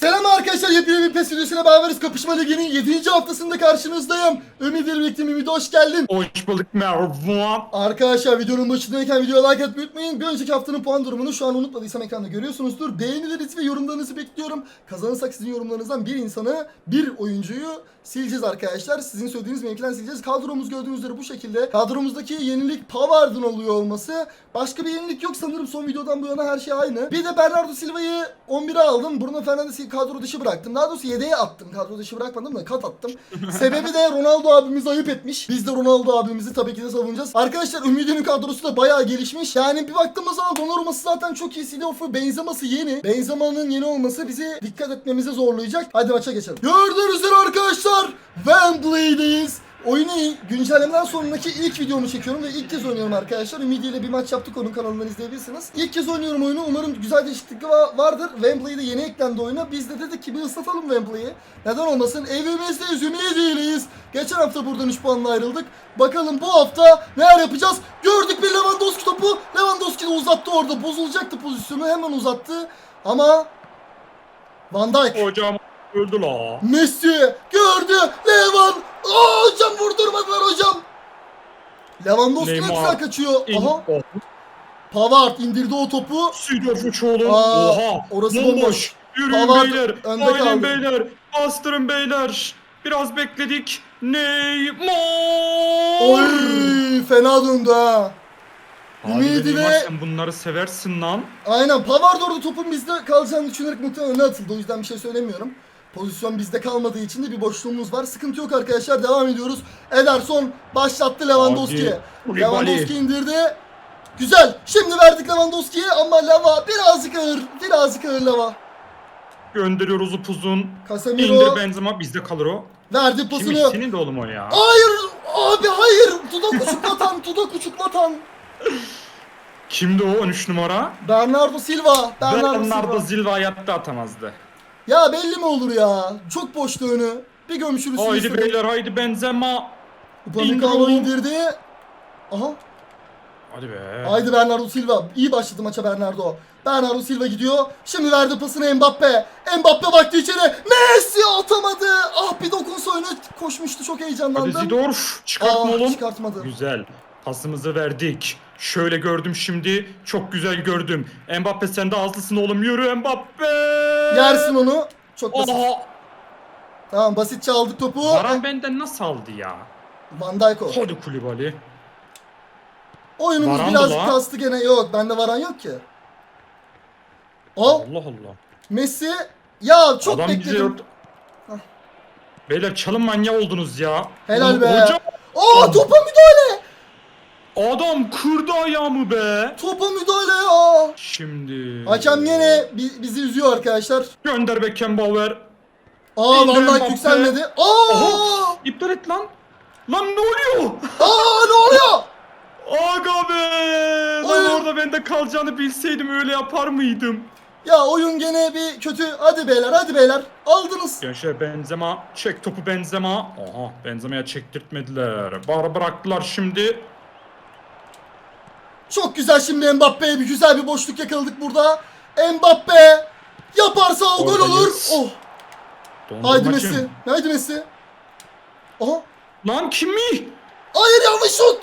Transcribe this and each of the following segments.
Selam arkadaşlar yepyeni bir PES videosuyla beraberiz. Kapışma Ligi'nin 7. haftasında karşınızdayım. Ümit ile birlikte Ümit hoş geldin. Hoş bulduk merhaba. Arkadaşlar videonun başındayken videoya like atmayı unutmayın. Bir önceki haftanın puan durumunu şu an unutmadıysam ekranda görüyorsunuzdur. Beğenilerinizi ve yorumlarınızı bekliyorum. Kazanırsak sizin yorumlarınızdan bir insanı, bir oyuncuyu sileceğiz arkadaşlar. Sizin söylediğiniz benimkinden sileceğiz. Kadromuz gördüğünüz üzere bu şekilde. Kadromuzdaki yenilik Pavard'ın oluyor olması. Başka bir yenilik yok sanırım son videodan bu yana her şey aynı. Bir de Bernardo Silva'yı 11'e aldım. Bruno Fernandes'i kadro dışı bıraktım. Daha doğrusu yedeğe attım. Kadro dışı bırakmadım da kat attım. Sebebi de Ronaldo abimiz ayıp etmiş. Biz de Ronaldo abimizi tabii ki de savunacağız. Arkadaşlar Ümidi'nin kadrosu da bayağı gelişmiş. Yani bir baktığımız zaman Donnarumma'sı zaten çok iyi. Sidorf'u Benzema'sı yeni. Benzema'nın yeni olması bizi dikkat etmemize zorlayacak. Hadi maça geçelim. Gördüğünüz üzere arkadaşlar Wembley'deyiz. Oyunu güncellemeden sonraki ilk videomu çekiyorum ve ilk kez oynuyorum arkadaşlar. Ümidi ile bir maç yaptık onun kanalından izleyebilirsiniz. İlk kez oynuyorum oyunu. Umarım güzel değişiklik va- vardır. Wembley'de yeni eklendi oyuna. Biz de dedik ki bir ıslatalım Wembley'i. Neden olmasın? Evimizdeyiz, Ümidi'yleyiz. Geçen hafta buradan 3 puanla ayrıldık. Bakalım bu hafta neler yapacağız? Gördük bir Lewandowski topu. Lewandowski de uzattı orada. Bozulacaktı pozisyonu. Hemen uzattı. Ama Van Dijk. Hocam öldü la. Messi gördü. Levan. Aa, hocam vurdurmadılar hocam. Lewandowski ne Neymar. güzel kaçıyor. İn- Aha. Oh. Pavard indirdi o topu. Sidorf oğlum. Aa, Oha. orası bomboş. bomboş. Yürüyün Pavard beyler. Aynen beyler. Bastırın beyler. Biraz bekledik. Neymar. Oy fena döndü ha. Ümidi ve- sen bunları seversin lan. Aynen Pavard orada topun bizde kalacağını düşünerek muhtemelen öne atıldı. O yüzden bir şey söylemiyorum. Pozisyon bizde kalmadığı için de bir boşluğumuz var. Sıkıntı yok arkadaşlar. Devam ediyoruz. Ederson başlattı Lewandowski'ye. Lewandowski indirdi. Güzel. Şimdi verdik Lewandowski'ye ama Leva birazcık ağır. Birazcık ağır Leva. Gönderiyoruz upuzun. Casemiro İndir Benzema bizde kalır o. verdi pasını. senin de oğlum o ya. Hayır abi hayır. Dudak uçuklatan, dudak uçuklatan. Kimdi o 13 numara? Bernardo Silva. Bernardo, Bernardo Silva. Silva hayatta atamazdı. Ya belli mi olur ya? Çok boştu önü. Bir gömüşürüz. Haydi beyler haydi Benzema. Upamecano İndir indirdi. Aha. Hadi be. Haydi Bernardo Silva. İyi başladı maça Bernardo. Bernardo Silva gidiyor. Şimdi verdi pasını Mbappe. Mbappe baktı içeri. Messi atamadı. Ah bir dokunsa öne koşmuştu. Çok Hadi heyecanlandım. Zidorf çıkartma Ah, oğlum. çıkartmadı. Güzel. Pasımızı verdik. Şöyle gördüm şimdi. Çok güzel gördüm. Mbappe sen de hızlısın oğlum. Yürü Mbappe. Yersin onu. Çok basit. Oha. Tamam basitçe aldık topu. Varan benden nasıl aldı ya? Van Dijk o. Hadi Kulibali. Oyunumuz Varan birazcık kastı gene. Yok bende varan yok ki. O Allah Allah. Messi. Ya çok Adam bekledim. Beyler çalım manyağı oldunuz ya. Helal Oğlum, be. Hocam Aa topa müdahale. Adam kırdı ayağımı be. Topa müdahale ya. Şimdi. Hakem yine bi- bizi üzüyor arkadaşlar. Gönder Beckenbauer. Aa İndir Van Dijk Mbappe. yükselmedi. Aa! Aha. İptal et lan. Lan ne oluyor? Aa ne oluyor? Aga be! Lan orada ben de kalacağını bilseydim öyle yapar mıydım? Ya oyun gene bir kötü. Hadi beyler hadi beyler. Aldınız. Gençler Benzema, çek topu Benzema. Aha Benzema'ya çektirtmediler. Bar bıraktılar şimdi. Çok güzel şimdi Mbappe'ye bir güzel bir boşluk yakaladık burada. Mbappe yaparsa o gol Oradayız. olur. Oh. Haydi Dondurmacım. Messi. Haydi Messi. Aha. Lan kim mi? Hayır yanlış şut.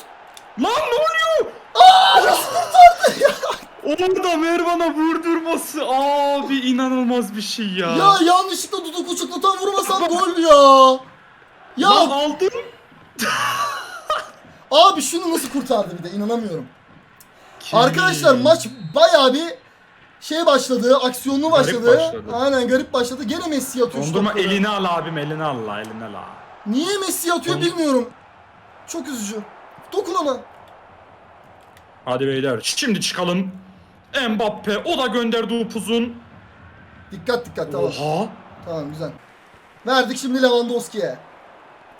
Lan ne oluyor? Aa nasıl kurtardı ya? Orada Mervan'a vurdurması. Abi inanılmaz bir şey ya. Ya yanlışlıkla duduk uçuklatan vurmasam gol ya. Ya Lan aldım. abi şunu nasıl kurtardı bir de inanamıyorum. Arkadaşlar maç bayağı bir şey başladı, aksiyonlu başladı. başladı. Aynen garip başladı. Gene Messi atıyor şu Dondurma topları. elini al abim elini al la elini al. la. Niye Messi atıyor Don- bilmiyorum. Çok üzücü. Dokun ona. Hadi beyler şimdi çıkalım. Mbappe o da gönderdi upuzun. Dikkat dikkat tamam. Oha. Tamam güzel. Verdik şimdi Lewandowski'ye.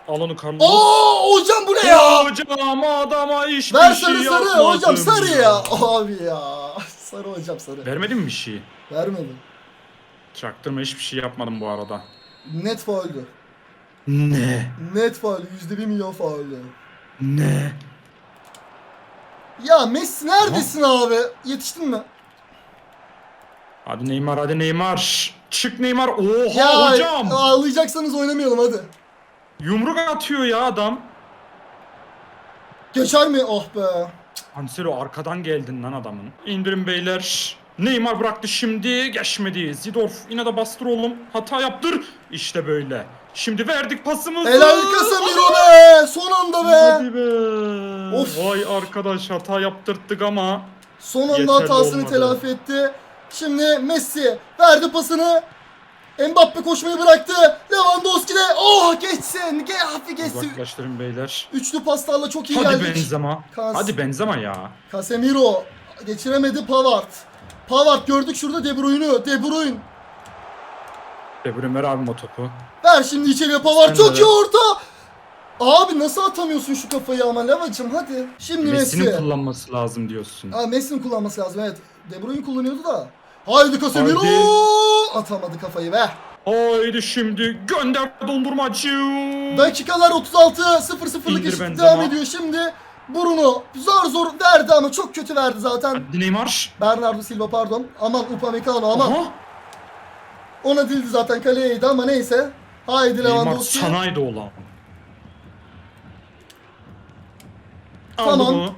Al onu Carlos. Oo hocam bu ne ya? Hocam adama hiçbir Ver şey sarı sarı yapmadım hocam sarı ya. Abi ya. Sarı hocam sarı. Vermedin mi bir şey? Vermedim. Çaktırma hiçbir şey yapmadım bu arada. Net fauldü. Ne? Net faul. Yüzde bir milyon fauldü. Ne? Ya Messi neredesin abi? Yetiştin mi? Hadi Neymar hadi Neymar. Çık Neymar. Oha Ya hocam. ağlayacaksanız oynamayalım hadi. Yumruk atıyor ya adam. Geçer mi? Oh be. Anselo arkadan geldin lan adamın. İndirin beyler. Neymar bıraktı şimdi geçmedi. Zidorf yine de bastır oğlum. Hata yaptır. İşte böyle. Şimdi verdik pasımızı. Helal Casemiro be. Son anda be. Hadi be. Of. Vay arkadaş hata yaptırttık ama. Son anda Yeterli hatasını olmadı. telafi etti. Şimdi Messi verdi pasını. Mbappe koşmayı bıraktı. Lewandowski de oh geçsin. Ge hafif geçsin. Uzaklaştırın beyler. Üçlü paslarla çok iyi Hadi geldik. Benzema. Kas- Hadi Benzema ya. Casemiro geçiremedi Pavard. Pavard gördük şurada De Bruyne'u. De Bruyne. De Bruyne ver abim o topu. Ver şimdi içeriye Pavard. Sen Çok iyi orta. Abi nasıl atamıyorsun şu kafayı ama Levacım hadi. Şimdi Messi'nin Messi. kullanması lazım diyorsun. Ha, Messi'nin kullanması lazım evet. De Bruyne kullanıyordu da. Haydi Casemiro. Haydi. Atamadı kafayı be. Haydi şimdi gönder dondurmacı. Dakikalar 36 0-0'lık İndir eşit Benzema. devam ediyor şimdi. Bruno zor zor verdi ama çok kötü verdi zaten. Hadi Neymar. Bernardo Silva pardon. Aman Upamecano aman. Aha. Ona dildi zaten kaleyeydi ama neyse. Haydi Neymar Lewandowski. sanayide olan. Tamam. Aldık onu.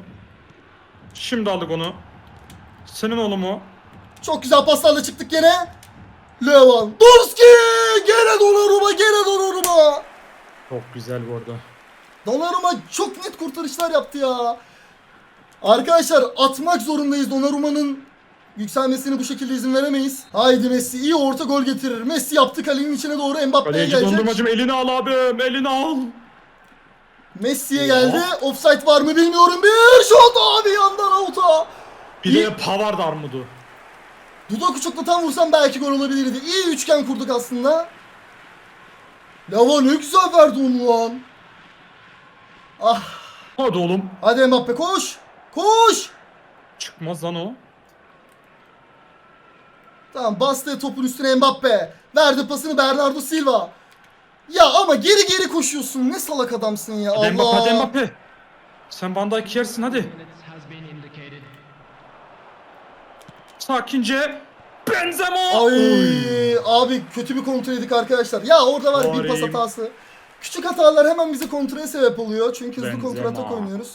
Şimdi aldık onu. Senin oğlum o. Çok güzel paslarla çıktık gene. Lewandowski! Gene Donnarumma, gene Donnarumma. Çok güzel bu arada. Donnarumma çok net kurtarışlar yaptı ya. Arkadaşlar atmak zorundayız Donnarumma'nın yükselmesini bu şekilde izin veremeyiz. Haydi Messi iyi orta gol getirir. Messi yaptı kalenin içine doğru Mbappe'ye Kaleci gelecek. dondurmacım elini al abim elini al. Messi'ye geldi. Offside var mı bilmiyorum. Bir şut abi yandan avuta. Bir İyi. de Pavard armudu. Dudak uçuklatan vursam belki gol olabilirdi. İyi üçgen kurduk aslında. Lava ne güzel verdi onu lan. Ah. Hadi oğlum. Hadi Mbappe koş. Koş. Çıkmaz lan o. Tamam bastı topun üstüne Mbappe. Verdi pasını Bernardo Silva. Ya ama geri geri koşuyorsun. Ne salak adamsın ya. Hadi Mbappe hadi Allah. Mbappe. Sen Van Dijk yersin hadi. Sakince. Benzema. Ay abi kötü bir kontrol yedik arkadaşlar. Ya orada var bir pas hatası. Küçük hatalar hemen bize kontraya sebep oluyor. Çünkü hızlı Benzema. kontratak oynuyoruz.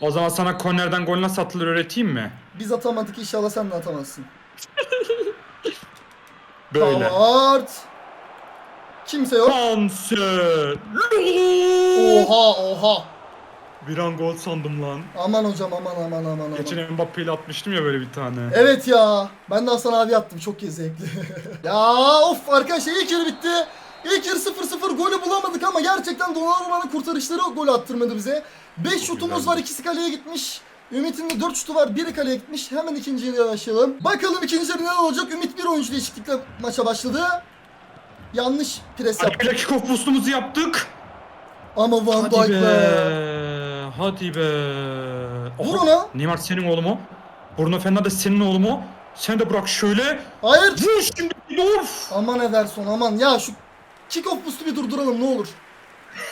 O zaman sana kornerden gol nasıl atılır öğreteyim mi? Biz atamadık inşallah sen de atamazsın. Böyle. Pavard. Kimse yok. Cancelo. Oha oha. Bir an gol sandım lan. Aman hocam aman aman aman aman. Geçen Mbappe ile atmıştım ya böyle bir tane. Evet ya. Ben de Hasan abi attım. Çok iyi zevkli. ya of arkadaşlar ilk yarı bitti. İlk yarı 0-0 golü bulamadık ama gerçekten Donnarumma'nın kurtarışları o golü attırmadı bize. 5 şutumuz var. ikisi kaleye gitmiş. Ümit'in de 4 şutu var. Biri kaleye gitmiş. Hemen ikinci yarıya başlayalım. Bakalım ikinci yarı ne olacak? Ümit bir oyuncu değişiklikle maça başladı. Yanlış pres yaptı. kick-off boost'umuzu yaptık. Ama Van Hadi Dijk be. be. Hadi be. Vur Oha, ona. Neymar senin oğlu mu? Bruno Fernandes senin oğlu mu? Sen de bırak şöyle. Hayır. Vur şimdi. Of. Aman Ederson aman. Ya şu kick-off boost'u bir durduralım ne olur.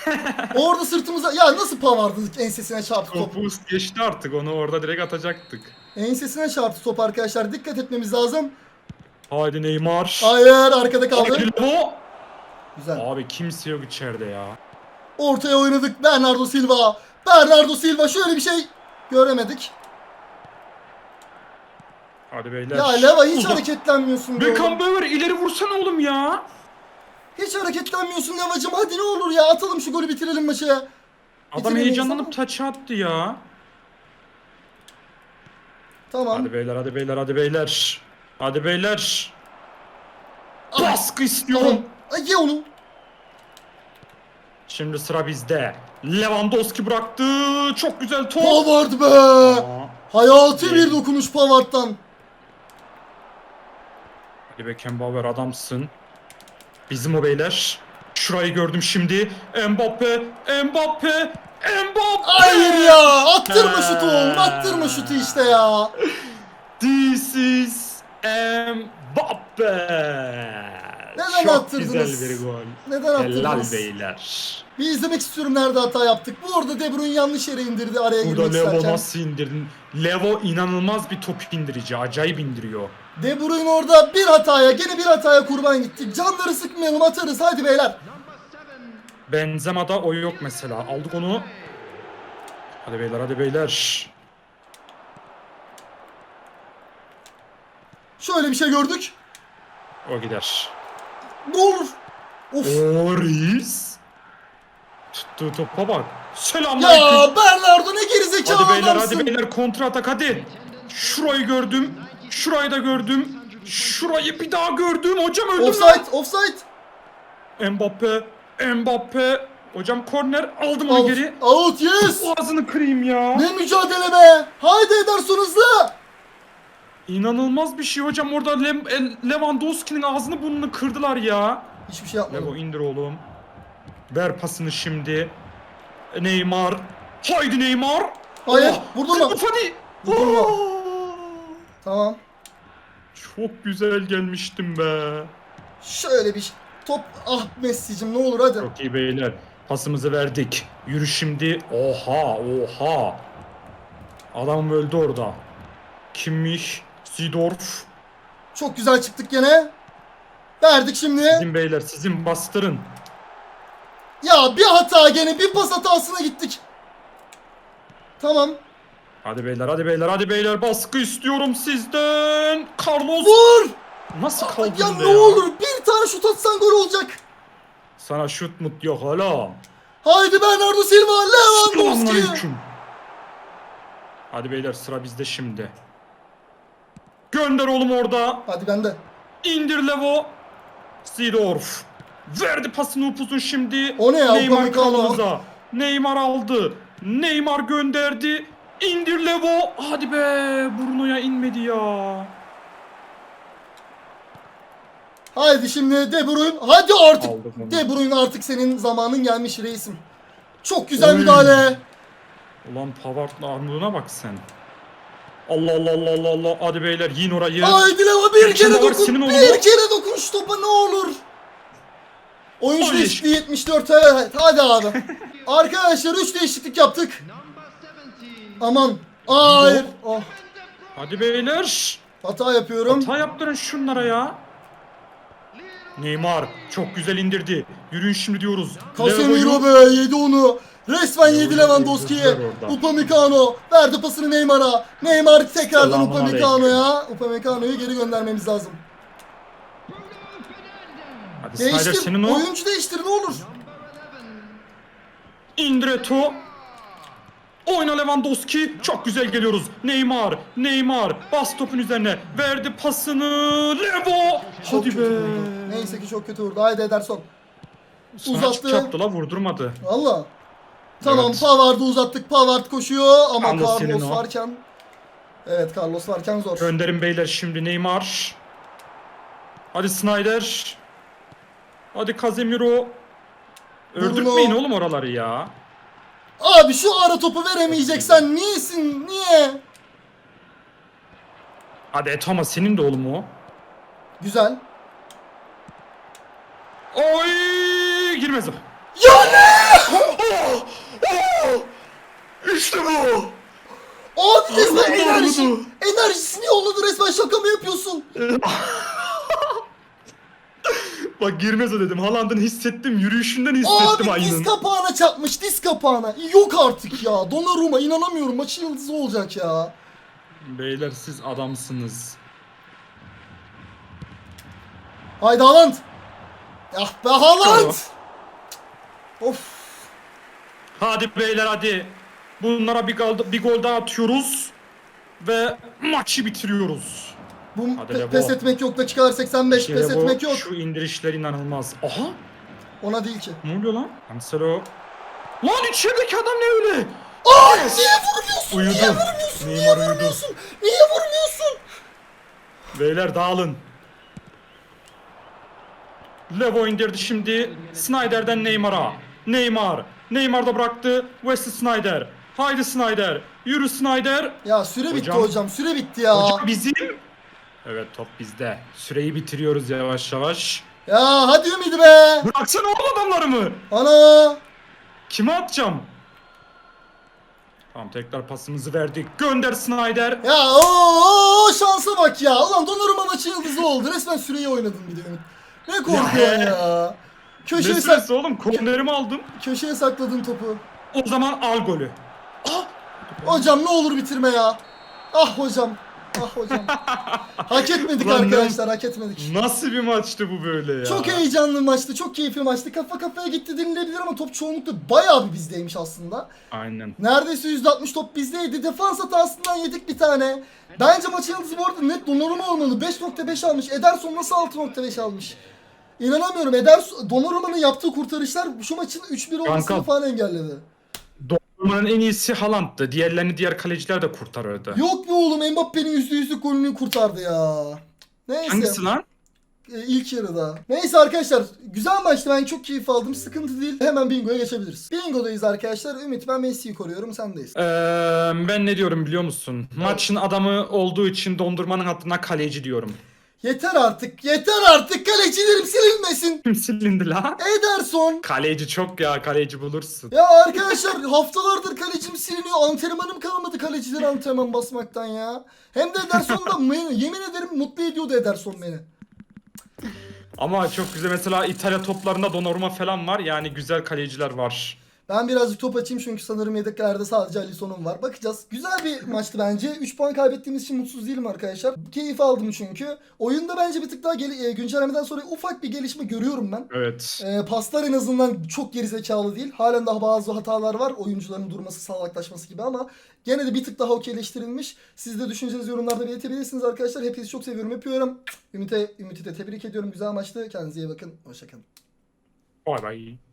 Orada sırtımıza ya nasıl Pavard'ı ensesine çarptı top. O boost geçti artık onu orada direkt atacaktık. Ensesine çarptı top arkadaşlar. Dikkat etmemiz lazım. Haydi Neymar. Hayır arkada kaldı. Haydi Levo. Güzel. Abi kimse yok içeride ya. Ortaya oynadık. Bernardo Silva. Bernardo Silva şöyle bir şey göremedik. Hadi beyler. Ya Leva hiç Uzak. hareketlenmiyorsun. be Beckham. Bauer ileri vursana oğlum ya. Hiç hareketlenmiyorsun Levacım. Hadi ne olur ya atalım şu golü bitirelim maçı. Adam heyecanlanıp ama. taç attı ya. Tamam. Hadi beyler hadi beyler hadi beyler. Hadi beyler. Ah. Baskı Tamam. istiyorum. Ay ye onu. Şimdi sıra bizde. Lewandowski bıraktı. Çok güzel top. Pavard be. Aa, Hayati bir dokunuş Pavard'dan. Hadi Beckham Bauer adamsın. Bizim o beyler. Şurayı gördüm şimdi. Mbappe, Mbappe, Mbappe. Hayır ya. Attırma şutu oğlum. Attırma şutu işte ya. This is Mbappe. Neden Çok attırdınız? güzel bir gol. Neden Helal attırdınız? beyler. Bir izlemek istiyorum nerede hata yaptık. Bu arada De Bruyne yanlış yere indirdi araya Burada girmek Levo isterken. nasıl indirdin? Levo inanılmaz bir top indirici. Acayip indiriyor. De Bruyne orada bir hataya, gene bir hataya kurban gitti. Canları sıkmayalım atarız hadi beyler. Benzema'da o yok mesela. Aldık onu. Hadi beyler hadi beyler. Şöyle bir şey gördük. O gider. Ne olur. Of. O reis. Tuttuğu topa bak. Selamünaleyküm. Ya Bernardo ne gerizekalı Hadi beyler adamsın. hadi beyler kontra atak hadi. Şurayı gördüm. Şurayı da gördüm. Şurayı bir daha gördüm. Hocam öldüm. Offside, offside. Mbappe. Mbappe. Hocam korner aldım onu Out, geri. out yes. Boğazını kırayım ya. Ne mücadele be. Haydi Ederson hızlı. İnanılmaz bir şey hocam orada Lem El- Lewandowski'nin ağzını burnunu kırdılar ya. Hiçbir şey yapmadım. indir oğlum. Ver pasını şimdi. Neymar. Haydi Neymar. Hayır, Oh, vurdurma. Kırmızı hadi. Vurdurma. Oh. Tamam. Çok güzel gelmiştim be. Şöyle bir şey- top. Ah Messi'cim ne olur hadi. Çok iyi beyler. Pasımızı verdik. Yürü şimdi. Oha oha. Adam öldü orada. Kimmiş? Sidorf. Çok güzel çıktık gene. Verdik şimdi. Sizin beyler sizin bastırın. Ya bir hata gene bir pas hatasına gittik. Tamam. Hadi beyler hadi beyler hadi beyler baskı istiyorum sizden. Carlos Vur. nasıl kaldın Ya ne olur bir tane şut atsan gol olacak. Sana şut mut yok hala. Haydi Bernardo Silva, Lewandowski. Hadi beyler sıra bizde şimdi. Gönder oğlum orada. Hadi bende. İndir Levo. Seedorf. Verdi pasını upuzun şimdi. O ne ya, Neymar kanalımıza. Neymar aldı. Neymar gönderdi. İndir Levo. Hadi be. Bruno'ya inmedi ya. Haydi şimdi De Bruyne. Hadi artık. De Bruyne artık senin zamanın gelmiş reisim. Çok güzel Oy. müdahale. Ulan Pavard'ın armuduna bak sen. Allah Allah Allah Allah Allah. Hadi beyler yiyin orayı. Haydi Leva bir kere var? dokun. Bir kere dokun şu topa ne olur. Oyuncu Oy. değişikliği 74 evet hadi abi. Arkadaşlar 3 değişiklik yaptık. Aman. Hayır. Oh, Hadi beyler. hata yapıyorum. Hata yaptırın şunlara ya. Neymar çok güzel indirdi. Yürüyün şimdi diyoruz. Casemiro be yedi onu. Resmen yedi Lewandowski'ye. Upamecano verdi pasını Neymar'a. Neymar tekrardan Upamecano'ya. Upamecano'yu geri göndermemiz lazım. Hadi Değiştir. Oyuncu değiştir ne olur. İndir Eto. Oyna Lewandowski. Çok güzel geliyoruz. Neymar. Neymar. Bas topun üzerine. Verdi pasını. Levo. Çok Hadi be. vurdu. Neyse ki çok kötü vurdu. Haydi Ederson. Sana Uzattı. çık yaptı la vurdurmadı. Valla. Tamam Evet. Pavard'ı uzattık. Pavard koşuyor ama Carlos Carlos varken Evet Carlos varken zor. Gönderin beyler şimdi Neymar. Hadi Snyder. Hadi Casemiro. Öldürtmeyin oğlum oraları ya. Abi şu ara topu veremeyeceksen niyesin? Niye? Hadi Etama senin de oğlum o. Güzel. Oy girmez o. Ya ne? İşte bu. Abi resmen enerji, enerjisini yolladı resmen şaka mı yapıyorsun? Bak girmez o dedim. Haaland'ın hissettim. Yürüyüşünden hissettim Abi ayının. diz kapağına çarpmış diz kapağına. Yok artık ya. Donnarumma inanamıyorum maçın yıldızı olacak ya. Beyler siz adamsınız. Haydi Haaland. Ah be Haaland. Of. Hadi beyler hadi. Bunlara bir gol, bir gol daha atıyoruz. Ve maçı bitiriyoruz. Bu Hadi pe- pes etmek yok dakika 85 İşte pes bu- etmek yok. Şu indirişler inanılmaz. Aha. Ona değil ki. Ne oluyor lan? Cancelo. Lan içerideki adam ne öyle? Aa niye vurmuyorsun? Uyudu. Niye vurmuyorsun? Niye Neymar uyudu. vurmuyorsun? Niye vurmuyorsun? Beyler dağılın. Levo indirdi şimdi. Snyder'den Neymar'a. Neymar. Neymar da bıraktı. Wesley Snyder. Haydi Snyder. Yürü Snyder. Ya süre bitti Hocam- hocam süre bitti ya. Hocam bizim. Evet top bizde. Süreyi bitiriyoruz yavaş yavaş. Ya hadi Ümidi be. Bıraksana oğlum adamlarımı. Ana. Kime atacağım? Tamam tekrar pasımızı verdik. Gönder Snyder. Ya o şansa bak ya. Ulan Donnarumma maçın yıldızı oldu. Resmen süreyi oynadın bir de Ümit. Ne korkuyorsun ya. Köşeye, Ne sak süresi oğlum? Kornerimi aldım. köşeye sakladın topu. O zaman al golü. Hocam ne olur bitirme ya. Ah hocam. Ah hocam. hak etmedik Ulan ne- arkadaşlar hak etmedik. Nasıl bir maçtı bu böyle ya? Çok heyecanlı maçtı. Çok keyifli maçtı. Kafa kafaya gitti denilebilir ama top çoğunlukla bayağı bir bizdeymiş aslında. Aynen. Neredeyse %60 top bizdeydi. Defans hatasından yedik bir tane. Bence maçın yıldızı bu arada net Donnarumma olmalı. 5.5 almış. Ederson nasıl 6.5 almış? İnanamıyorum. Ederson, Donnarumma'nın yaptığı kurtarışlar şu maçın 3-1 olmasını Kanka. falan engelledi. Dortmund'un en iyisi Haaland'dı. Diğerlerini diğer kaleciler de kurtarırdı. Yok be oğlum Mbappe'nin %100'lük golünü kurtardı ya. Neyse. Hangisi lan? Ee, ilk yarıda. Neyse arkadaşlar güzel maçtı ben çok keyif aldım sıkıntı değil hemen bingoya geçebiliriz. Bingo'dayız arkadaşlar Ümit ben Messi'yi koruyorum sendeyiz. Ee, ben ne diyorum biliyor musun? Maçın adamı olduğu için dondurmanın adına kaleci diyorum. Yeter artık yeter artık kalecilerim silinmesin. Kim silindi la? Ederson. Kaleci çok ya kaleci bulursun. Ya arkadaşlar haftalardır kalecim siliniyor antrenmanım kalmadı kaleciler antrenman basmaktan ya. Hem de Ederson da yemin ederim mutlu ediyordu Ederson beni. Ama çok güzel mesela İtalya toplarında Donnarumma falan var. Yani güzel kaleciler var. Ben birazcık top açayım çünkü sanırım yedeklerde sadece Alisson'um var. Bakacağız. Güzel bir maçtı bence. 3 puan kaybettiğimiz için mutsuz değilim arkadaşlar. Keyif aldım çünkü. Oyunda bence bir tık daha gel- e, güncellemeden sonra ufak bir gelişme görüyorum ben. Evet. E, paslar en azından çok gerizekalı değil. Halen daha bazı hatalar var. Oyuncuların durması, salaklaşması gibi ama gene de bir tık daha okeyleştirilmiş. Siz de düşüncenizi yorumlarda belirtebilirsiniz arkadaşlar. Hepinizi çok seviyorum, öpüyorum. Ümit'e, Ümit'i de tebrik ediyorum. Güzel maçtı. Kendinize iyi bakın. Hoşçakalın. Bay bay.